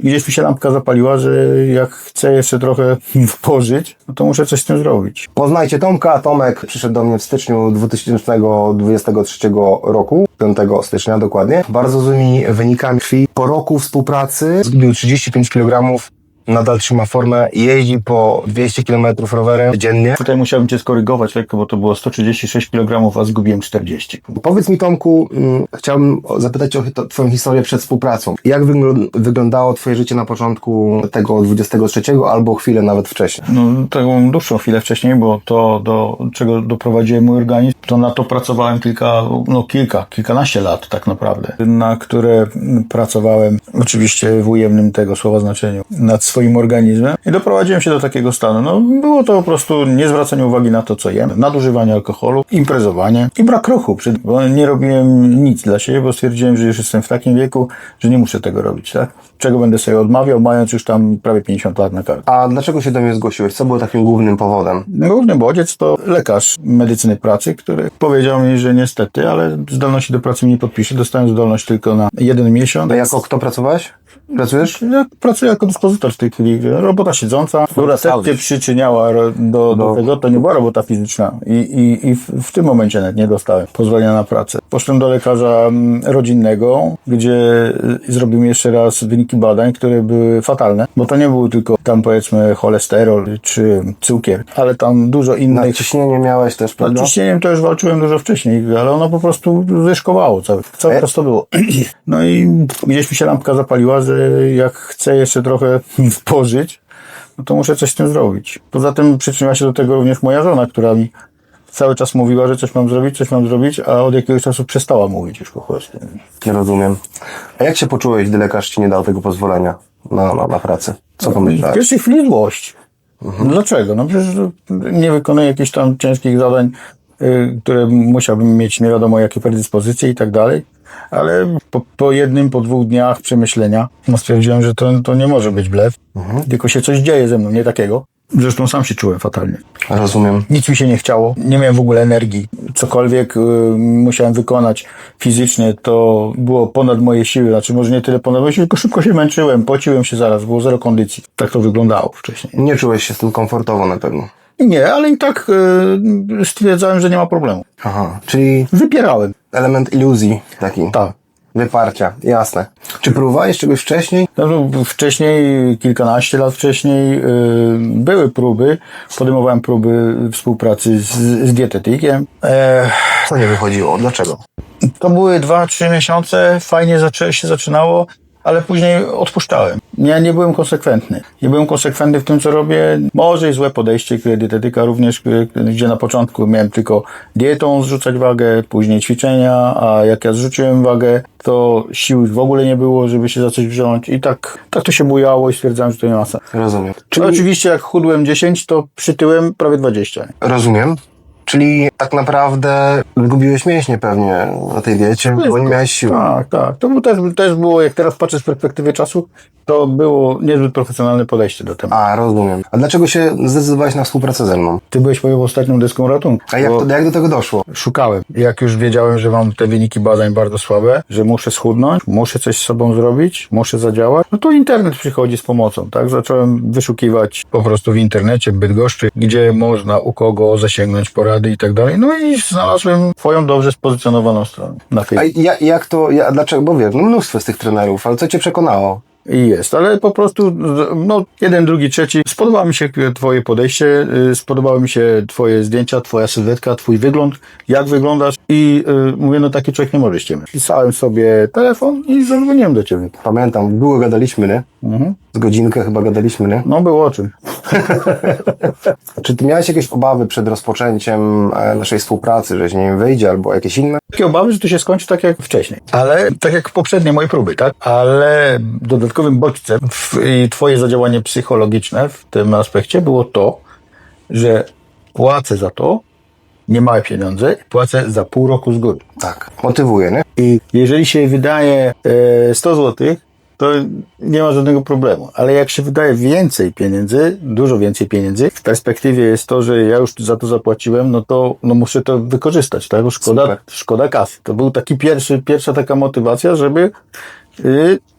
gdzieś mi się lampka zapaliła, że jak chcę jeszcze trochę pożyć, no to muszę coś z tym zrobić. Poznajcie Tomka. Tomek przyszedł do mnie w styczniu 2023 roku, 5 stycznia dokładnie. Bardzo złymi wynikami krwi. Po roku współpracy zgubił 35 kg. Nadal trzyma formę, jeździ po 200 km rowerem dziennie. Tutaj musiałbym cię skorygować lekko, bo to było 136 kg, a zgubiłem 40. Powiedz mi Tomku, mm, chciałbym zapytać o Twoją historię przed współpracą. Jak wygl- wyglądało Twoje życie na początku tego 23 albo chwilę nawet wcześniej? No, taką dłuższą chwilę wcześniej, bo to, do czego doprowadziłem mój organizm, to na to pracowałem kilka, no kilka, kilkanaście lat tak naprawdę, na które pracowałem, oczywiście w ujemnym tego słowa znaczeniu, nad swoim organizmem i doprowadziłem się do takiego stanu. No, było to po prostu niezwracanie uwagi na to, co jem, nadużywanie alkoholu, imprezowanie i brak ruchu, bo nie robiłem nic dla siebie, bo stwierdziłem, że już jestem w takim wieku, że nie muszę tego robić, tak? Czego będę sobie odmawiał, mając już tam prawie 50 lat na kartę. A dlaczego się do mnie zgłosiłeś? Co było takim głównym powodem? Główny bodziec to lekarz medycyny pracy, który powiedział mi, że niestety, ale zdolności do pracy mi nie podpisze. Dostałem zdolność tylko na jeden miesiąc. A jako kto pracowałeś? Pracujesz? Ja pracuję jako dyspozytor w tej chwili. Robota siedząca, która też się przyczyniała ro- do, do tego, to nie była robota fizyczna. I, i, i w, w tym momencie nawet nie dostałem pozwolenia na pracę. Poszedłem do lekarza mm, rodzinnego, gdzie y, zrobił mi jeszcze raz wyniki badań, które były fatalne, bo to nie był tylko tam powiedzmy cholesterol czy cukier, ale tam dużo innych Nadciśnienie miałeś też, nad prawda? ciśnieniem to już walczyłem dużo wcześniej, ale ono po prostu wyszkowało cały, cały E? czas to było. No i gdzieś mi się lampka zapaliła, że jak chcę jeszcze trochę pożyć, no to muszę coś z tym zrobić. Poza tym przyczyniła się do tego również moja żona, która mi cały czas mówiła, że coś mam zrobić, coś mam zrobić, a od jakiegoś czasu przestała mówić już po prostu. Nie rozumiem. A jak się poczułeś, gdy lekarz ci nie dał tego pozwolenia na, na, na pracę? Co W pomyślałeś? pierwszej chwili złość. Dlaczego? No przecież nie wykonuję jakichś tam ciężkich zadań, y, które musiałbym mieć nie wiadomo jakie predyspozycje i tak dalej. Ale po, po jednym, po dwóch dniach przemyślenia no stwierdziłem, że to, to nie może być blef, tylko się coś dzieje ze mną, nie takiego. Zresztą sam się czułem fatalnie. Rozumiem. Nic mi się nie chciało, nie miałem w ogóle energii. Cokolwiek y, musiałem wykonać fizycznie, to było ponad moje siły. Znaczy, może nie tyle ponad moje siły, tylko szybko się męczyłem, pociłem się zaraz, było zero kondycji. Tak to wyglądało wcześniej. Nie czułeś się z tym komfortowo na pewno. Nie, ale i tak y, stwierdzałem, że nie ma problemu. Aha. Czyli Wypierałem. Element iluzji taki. Tak. Wyparcia, jasne. Czy próbowałeś czegoś wcześniej? No, no, wcześniej, kilkanaście lat wcześniej, y, były próby. Podejmowałem próby współpracy z, z dietetykiem. E, Co nie wychodziło? Dlaczego? To były dwa, trzy miesiące, fajnie zaczę, się zaczynało, ale później odpuszczałem. Ja nie byłem konsekwentny. Nie byłem konsekwentny w tym, co robię. Może i złe podejście, dietetyka również, gdzie na początku miałem tylko dietą zrzucać wagę, później ćwiczenia, a jak ja zrzuciłem wagę, to sił w ogóle nie było, żeby się za coś wziąć. I tak, tak to się bujało i stwierdzałem, że to nie ma sensu. Rozumiem. Czyli... Czyli Oczywiście jak chudłem 10, to przytyłem prawie 20. rozumiem. Czyli tak naprawdę zgubiłeś mięśnie pewnie na tej diecie, bo nie miałeś siły. Tak, tak. To też, też było, jak teraz patrzę z perspektywy czasu, to było niezbyt profesjonalne podejście do tematu. A, rozumiem. A dlaczego się zdecydowałeś na współpracę ze mną? Ty byłeś moją ostatnią deską ratunku. A jak, to, jak do tego doszło? Szukałem. Jak już wiedziałem, że mam te wyniki badań bardzo słabe, że muszę schudnąć, muszę coś z sobą zrobić, muszę zadziałać, no to internet przychodzi z pomocą, tak? Zacząłem wyszukiwać po prostu w internecie Bydgoszczy, gdzie można u kogo zasięgnąć porady i tak dalej. No i znalazłem twoją dobrze spozycjonowaną stronę na A ja, jak to, ja, dlaczego? Bo wiesz, no mnóstwo z tych trenerów, ale co cię przekonało? I jest, ale po prostu, no, jeden, drugi, trzeci. Spodobało mi się Twoje podejście, y, spodobały mi się Twoje zdjęcia, Twoja sylwetka, Twój wygląd, jak wyglądasz. I y, mówię, no taki człowiek nie może ściemniać. Pisałem sobie telefon i zadzwoniłem do Ciebie. Pamiętam, długo gadaliśmy, nie? Mhm. Z godzinkę chyba gadaliśmy, nie? No, było o czym. Czy ty miałeś jakieś obawy przed rozpoczęciem e, naszej współpracy, że się nie wyjdzie, albo jakieś inne? Takie obawy, że to się skończy tak jak wcześniej. Ale tak jak poprzednie moje próby, tak? Ale dodatkowym bodźcem w, i Twoje zadziałanie psychologiczne w tym aspekcie było to, że płacę za to niemałe pieniądze i płacę za pół roku z góry. Tak. Motywuje, nie? I jeżeli się wydaje e, 100 zł, to nie ma żadnego problemu. Ale jak się wydaje więcej pieniędzy, dużo więcej pieniędzy, w perspektywie jest to, że ja już za to zapłaciłem, no to no muszę to wykorzystać, tak? Bo Szkoda, Super. szkoda kasy. To był taki pierwszy, pierwsza taka motywacja, żeby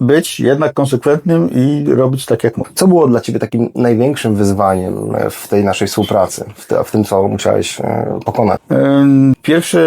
być jednak konsekwentnym i robić tak, jak mówię. Co było dla Ciebie takim największym wyzwaniem e, w tej naszej współpracy, w, te, w tym, co musiałeś e, pokonać? Pierwsze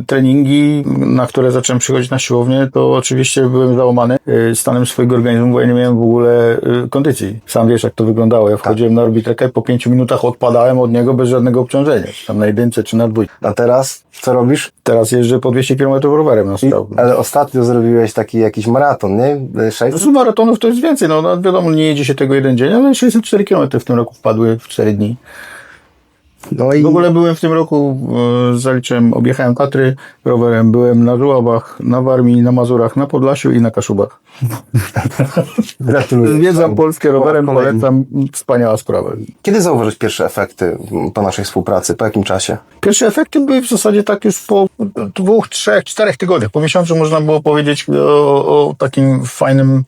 y, treningi, na które zacząłem przychodzić na siłownię, to oczywiście byłem załamany y, stanem swojego organizmu, bo ja nie miałem w ogóle y, kondycji. Sam wiesz, jak to wyglądało. Ja wchodziłem na orbiterkę, po pięciu minutach odpadałem od niego bez żadnego obciążenia. Tam na jedynce czy na dwójce. A teraz co robisz? Teraz jeżdżę po 200 km rowerem na I, stał. ale ostatnio zrobiłeś taki jakiś maraton, nie? E, Sześć? Z maratonów to jest więcej, no, no wiadomo, nie jedzie się tego jeden dzień, ale 64 km w tym roku wpadły w 4 dni. No i W ogóle byłem w tym roku, e, zaliczyłem, objechałem Tatry rowerem, byłem na Żuławach, na Warmii, na Mazurach, na Podlasiu i na Kaszubach. gratuluję. Zwiedzam Polskę rowerem, polecam, wspaniała sprawa. Kiedy zauważyłeś pierwsze efekty po naszej współpracy? Po jakim czasie? Pierwsze efekty były w zasadzie tak już po dwóch, trzech, czterech tygodniach. Po miesiącu można było powiedzieć o, o takim fajnym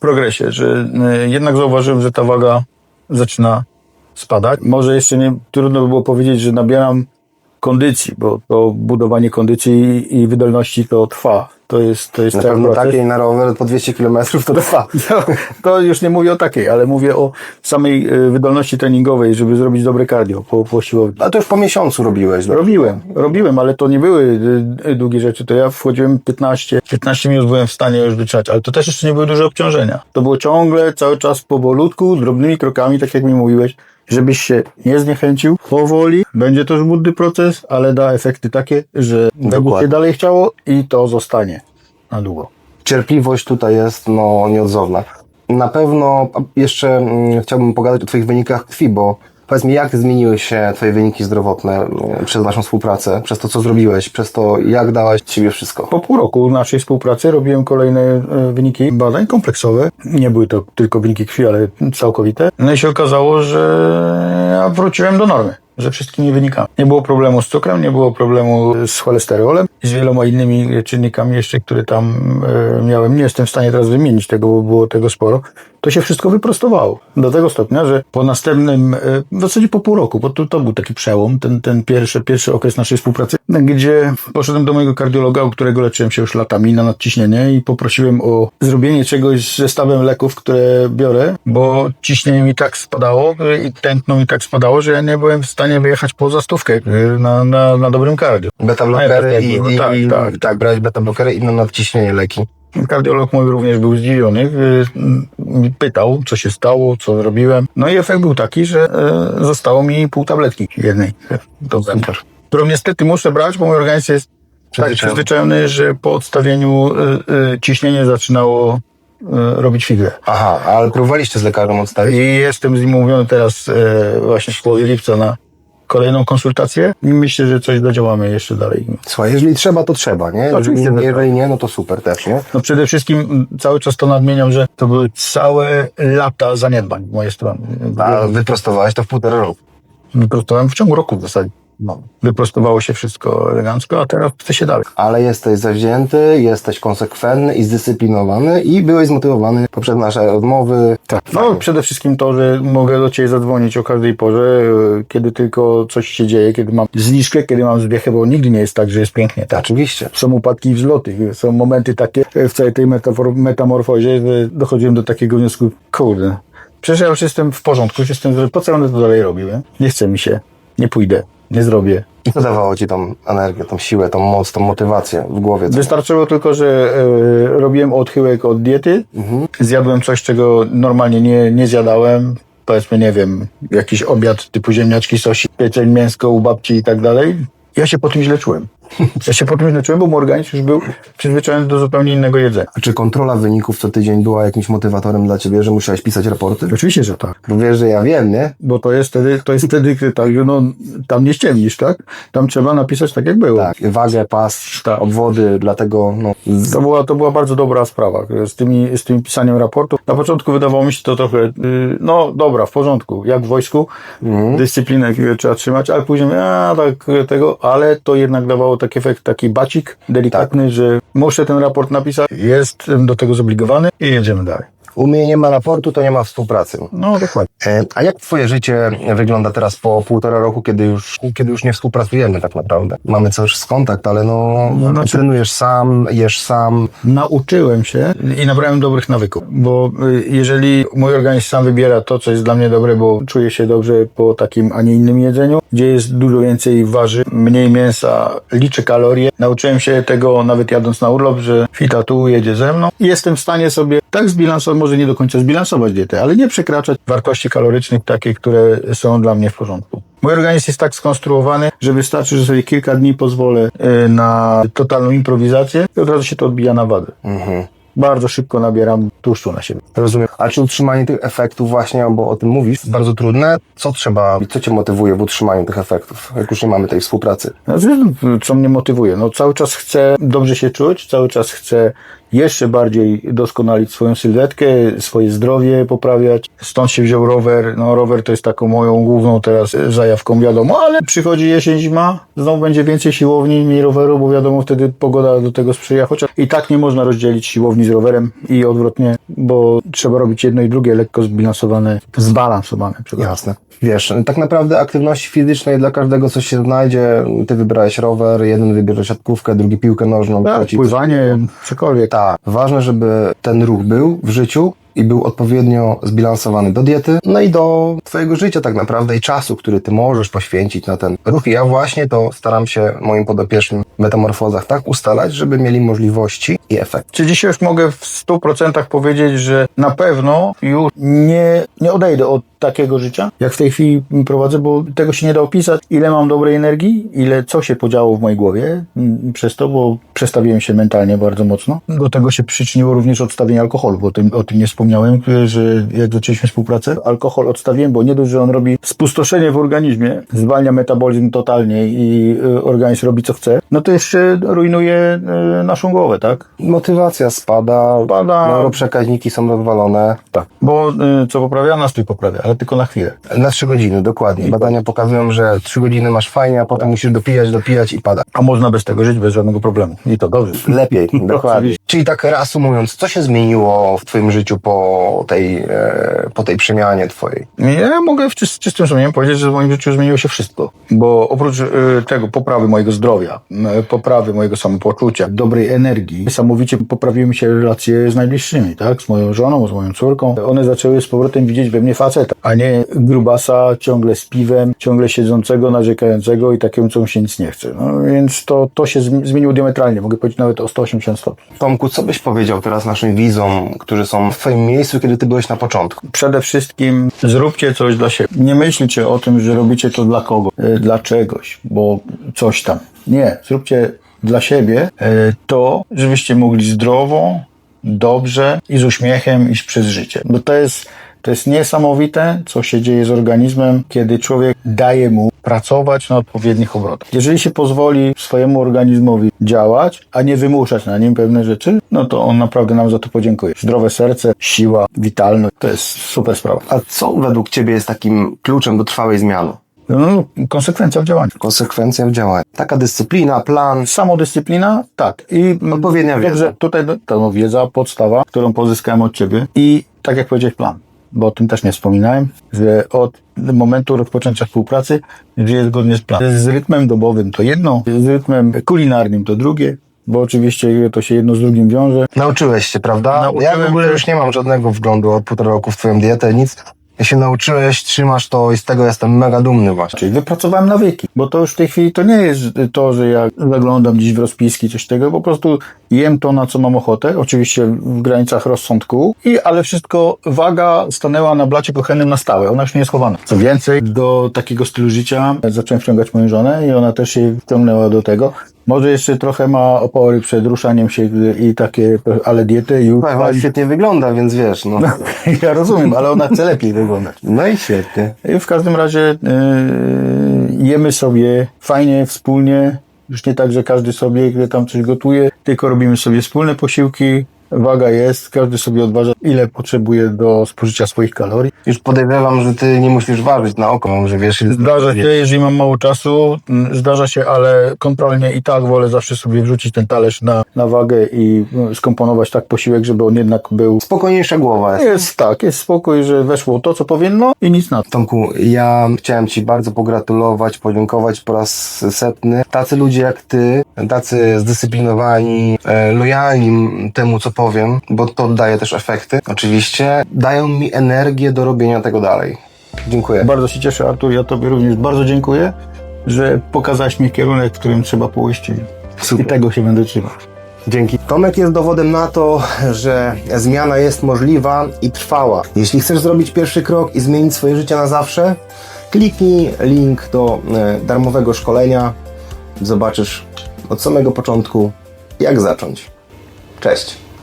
progresie, że e, jednak zauważyłem, że ta waga zaczyna spadać. Może jeszcze nie, trudno by było powiedzieć, że nabieram kondycji, bo to budowanie kondycji i wydolności to trwa. To jest, to jest Na pewno proces. takiej na rower po 200 km to trwa. To, to już nie mówię o takiej, ale mówię o samej e, wydolności treningowej, żeby zrobić dobre cardio po, po siłowni. A to już po miesiącu robiłeś. no. Robiłem, robiłem, ale to nie były y, y, długie rzeczy. To ja wchodziłem 15, 15 minut byłem w stanie już wytrzymać, ale to też jeszcze nie były duże obciążenia. To było ciągle, cały czas powolutku, drobnymi krokami, tak jak mi mówiłeś, żebyś się nie zniechęcił. Powoli, będzie to żmudny proces, ale da efekty takie, że będzie się dalej chciało i to zostanie na długo. Cierpliwość tutaj jest no, nieodzowna. Na pewno jeszcze mm, chciałbym pogadać o Twoich wynikach krwi, bo powiedz mi, jak zmieniły się Twoje wyniki zdrowotne mm, przez naszą współpracę, przez to, co zrobiłeś, przez to, jak dałaś z siebie wszystko. Po pół roku naszej współpracy robiłem kolejne e, wyniki badań kompleksowe. Nie były to tylko wyniki krwi, ale całkowite. No i się okazało, że wróciłem do normy. Ze wszystkimi wynikami. Nie było problemu z cukrem, nie było problemu z cholesterolem z wieloma innymi czynnikami jeszcze, które tam e, miałem. Nie jestem w stanie teraz wymienić tego, bo było tego sporo. To się wszystko wyprostowało. Do tego stopnia, że po następnym, e, w zasadzie po pół roku, bo to, to był taki przełom, ten, ten pierwszy, pierwszy okres naszej współpracy, gdzie poszedłem do mojego kardiologa, u którego leczyłem się już latami na nadciśnienie i poprosiłem o zrobienie czegoś z zestawem leków, które biorę, bo ciśnienie mi tak spadało e, i tętno mi tak spadało, że ja nie byłem w stanie wyjechać poza stówkę e, na, na, na dobrym kardio. Beta-blokery tak i, było, i, tak, i tak. tak, brałeś beta-blokery i na nadciśnienie leki. Kardiolog mój również był zdziwiony, pytał, co się stało, co zrobiłem. No i efekt był taki, że y, zostało mi pół tabletki jednej do zęba, którą niestety muszę brać, bo mój organizm jest tak Przyzwyczajony. że po odstawieniu y, y, ciśnienie zaczynało y, robić figę. Aha, ale próbowaliście z lekarzem odstawić? I jestem z nim umówiony teraz y, właśnie w połowie lipca na kolejną konsultację i myślę, że coś dodziałamy jeszcze dalej. Słuchaj, jeżeli trzeba, to trzeba, nie? Oczywiście, Jeżeli, że tak. jeżeli nie, no to super też, nie? No przede wszystkim cały czas to nadmieniam, że to były całe lata zaniedbań z mojej strony. A wyprostowałeś to w półtora roku. Wyprostowałem w ciągu roku w zasadzie. No. Wyprostowało się wszystko elegancko, a teraz chce się dalej. Ale jesteś zawzięty, jesteś konsekwentny i zdyscyplinowany i byłeś zmotywowany poprzez nasze rozmowy. Tak. No przede wszystkim to, że mogę do Ciebie zadzwonić o każdej porze, e, kiedy tylko coś się dzieje, kiedy mam zniżkę, kiedy mam zbiechę, bo nigdy nie jest tak, że jest pięknie. Tak. Oczywiście. Są upadki i wzloty. Są momenty takie e, w całej tej metamorfozie, że dochodziłem do takiego wniosku, kurde, przecież ja już jestem w porządku, już jestem, po co ja to dalej robił? Nie? nie chce mi się, nie pójdę, nie zrobię. I co dawało ci tą energię, tą siłę, tą moc, tą motywację w głowie? Wystarczyło tylko, że e, robiłem odchyłek od diety, zjadłem coś, czego normalnie nie, nie zjadałem, powiedzmy, nie wiem, jakiś obiad typu ziemniaczki, sosi, pieczeń, mięsko u babci i tak dalej. Ja się po tym źle czułem. Ja się po tym źle czułem, bo mój organizm już był przyzwyczajony do zupełnie innego jedzenia. A czy kontrola wyników co tydzień była jakimś motywatorem dla ciebie, że musiałeś pisać raporty? Oczywiście, że tak. Bo wiesz, że ja wiem, nie? Bo to jest wtedy, to jest wtedy, gdy tak, no, tam nie ściemnisz, tak? Tam trzeba napisać tak, jak było. Tak. Wagę, pas, Tak. obwody, dlatego no. To była, to była bardzo dobra sprawa z tymi, z tym pisaniem raportu. Na początku wydawało mi się to trochę, y, no dobra, w porządku, jak w wojsku, dyscyplinę y, trzeba trzymać, ale później, a tak tego, ale to jednak dawało taki efekt, taki bacik delikatny, że muszę ten raport napisać, jestem do tego zobligowany i jedziemy dalej. U mnie nie ma raportu, to nie ma współpracy. No, dokładnie. E, A jak twoje życie wygląda teraz po półtora roku, kiedy już, kiedy już nie współpracujemy tak naprawdę? Mamy cały czas kontakt, ale no, No, znaczy- trenujesz sam, jesz sam. Nauczyłem się i nabrałem dobrych nawyków, bo y, jeżeli mój organizm sam wybiera to, co jest dla mnie dobre, bo czuję się dobrze po takim, a nie innym jedzeniu, gdzie jest dużo więcej warzyw, mniej mięsa, liczę kalorie. Nauczyłem się tego nawet jadąc na urlop, że fita tu jedzie ze mną i jestem w stanie sobie tak zbilansować, może nie do końca zbilansować dietę, ale nie przekraczać wartości kalorycznych takie, które są dla mnie w porządku. Mój organizm jest tak skonstruowany, że wystarczy, że sobie kilka dni pozwolę e, na totalną improwizację i od razu się to odbija na wadze. Mhm. Bardzo szybko nabieram tłuszczu na siebie. Rozumiem. A czy utrzymanie tych efektów właśnie, bo o tym mówisz, jest bardzo trudne? Co trzeba, co cię motywuje w utrzymaniu tych efektów, jak już nie mamy tej współpracy? Znaczy, co mnie motywuje? No, cały czas chcę dobrze się czuć, cały czas chcę jeszcze bardziej doskonalić swoją sylwetkę, swoje zdrowie poprawiać. Stąd się wziął rower. No, rower to jest taką moją główną teraz zajawką, wiadomo, ale przychodzi jesień, zima, znowu będzie więcej siłowni, mniej roweru, bo wiadomo, wtedy pogoda do tego sprzyja, chociaż i tak nie można rozdzielić siłowni z rowerem i odwrotnie, bo trzeba robić jedno i drugie lekko zbilansowane, zbalansowane. Jasne. Wiesz, tak naprawdę aktywności fizycznej dla każdego coś się znajdzie. Ty wybrałeś rower, jeden wybierze siatkówkę, drugi piłkę nożną. Tak, pływanie, cokolwiek. Tak. Ważne, żeby ten ruch był w życiu i był odpowiednio zbilansowany do diety, no i do twojego życia tak naprawdę i czasu, który ty możesz poświęcić na ten ruch. I ja właśnie to staram się moim podopiecznym metamorfozach tak ustalać, żeby mieli możliwości i efekt. Czy dzisiaj już mogę w 100% powiedzieć, że na pewno już nie, nie odejdę od takiego życia, jak w tej chwili prowadzę, bo tego się nie da opisać, ile mam dobrej energii, ile co się podziało w mojej głowie mm, przez to, bo przestawiłem się mentalnie bardzo mocno. Do tego się przyczyniło również odstawienie alkoholu, bo o tym, o tym nie wspomniałem, że jak zaczęliśmy współpracę, alkohol odstawiłem, bo nie dość, że on robi spustoszenie w organizmie, zwalnia metabolizm totalnie i y, organizm robi co chce, no to jeszcze rujnuje y, naszą głowę, tak? Motywacja spada, Spada. neuroprzekaźniki są rozwalone. Tak. Bo y, co poprawia? Nastrój poprawia, ale tylko na chwilę. Na trzy godziny, dokładnie. Badania pokazują, że trzy godziny masz fajnie, a potem musisz dopijać, dopijać i pada. A można bez tego żyć, bez żadnego problemu. I to dobrze. Lepiej, dokładnie. Czyli tak reasumując, co się zmieniło w twoim życiu po tej, e, po tej przemianie twojej? Ja mogę w czys- czystym sumieniem powiedzieć, że w moim życiu zmieniło się wszystko. Bo oprócz y, tego poprawy mojego zdrowia, poprawy mojego samopoczucia, dobrej energii, niesamowicie poprawiły mi się relacje z najbliższymi, tak? Z moją żoną, z moją córką. One zaczęły z powrotem widzieć we mnie faceta, a nie grubasa ciągle z piwem, ciągle siedzącego, narzekającego i takiemu, co mu się nic nie chce. No więc to, to się zmi- zmieniło diametralnie. Mogę powiedzieć nawet o 180 stopni. Tomku, co byś powiedział teraz naszym widzom, którzy są w twoim miejscu, kiedy ty byłeś na początku? Przede wszystkim zróbcie coś dla siebie. Nie myślcie o tym, że robicie to dla kogo, e, dla czegoś, bo coś tam. Nie, zróbcie dla siebie e, to, żebyście mogli zdrowo, dobrze i z uśmiechem iść przez życie. Bo to jest, to jest niesamowite, co się dzieje z organizmem, kiedy człowiek daje mu pracować na odpowiednich obrotach. Jeżeli się pozwoli swojemu organizmowi działać, a nie wymuszać na nim pewne rzeczy, no to on naprawdę nam za to podziękuje. Zdrowe serce, siła, witalność, to jest super sprawa. A co według ciebie jest takim kluczem do trwałej zmiany? No, konsekwencja w działaniu. Konsekwencja w działaniu. Taka dyscyplina, plan. Samodyscyplina, tak. I Odpowiednia wiedza. Dobrze, tutaj to no, wiedza, podstawa, którą pozyskałem od ciebie. I tak jak powiedziałeś, plan. Bo o tym też nie wspominałem, że od momentu rozpoczęcia współpracy żyję zgodnie z planem. Z rytmem dobowym to jedno, z rytmem kulinarnym to drugie, bo oczywiście to się jedno z drugim wiąże. Nauczyłeś się, prawda? Nauczyłem ja w ogóle już nie mam żadnego wglądu od półtora roku w twoją dietę, nic. Ja się nauczyłeś, trzymasz to i z tego jestem mega dumny właśnie. Czyli wypracowałem nawyki, bo to już w tej chwili to nie jest to, że ja zaglądam gdzieś w rozpiski, coś tego, po prostu jem to, na co mam ochotę, oczywiście w granicach rozsądku, i ale wszystko, waga stanęła na blacie kuchennym na stałe, ona już nie jest chowana. Co więcej, do takiego stylu życia zacząłem wciągać moją żonę i ona też się wciągnęła do tego. Może jeszcze trochę ma opory przed ruszaniem się i takie, ale diety już... Słuchaj, świetnie wygląda, więc wiesz, no. Ja rozumiem, ale ona chce lepiej wyglądać. No i świetnie. I w każdym razie yy, jemy sobie fajnie, wspólnie. Już nie tak, że każdy sobie tam coś gotuje, tylko robimy sobie wspólne posiłki, waga jest, każdy sobie odważa, ile potrzebuje do spożycia swoich kalorii. Już podejrzewam, że ty nie musisz ważyć na oko, że wiesz, ile Zdarza się, jeżeli mam mało czasu, zdarza się, ale kontrolnie i tak wolę zawsze sobie wrzucić ten talerz na, na wagę i no, skomponować tak posiłek, żeby on jednak był... Spokojniejsza głowa jest. Jest tak, jest spokój, że weszło to, co powinno i nic na to. Tomku, ja chciałem Ci bardzo pogratulować, podziękować po raz setny. Tacy ludzie jak Ty, tacy zdyscyplinowani, e, lojalni temu, co powiem, bo to daje też efekty, oczywiście, dają mi energię do robienia tego dalej. Dziękuję. Bardzo się cieszę, Artur, ja Tobie również bardzo dziękuję, że pokazałeś mi kierunek, w którym trzeba pójść i, i tego się będę trzymał. Dzięki. Tomek jest dowodem na to, że zmiana jest możliwa i trwała. Jeśli chcesz zrobić pierwszy krok i zmienić swoje życie na zawsze, kliknij link do e, darmowego szkolenia. Zobaczysz od samego początku, jak zacząć. Cześć.